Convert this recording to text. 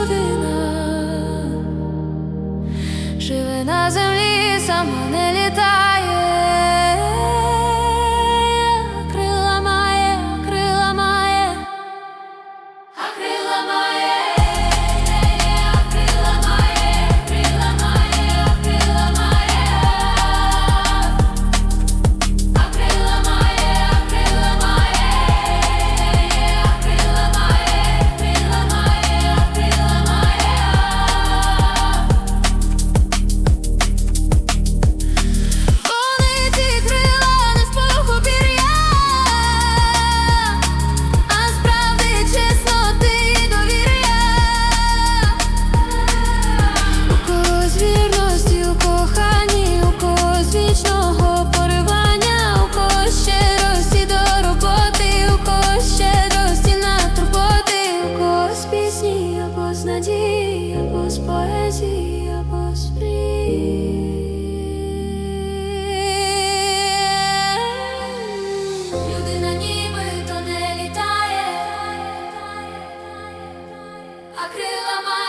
людина живе на землі, сама не літає. з надії, або з поезії, або то не літає, крила має.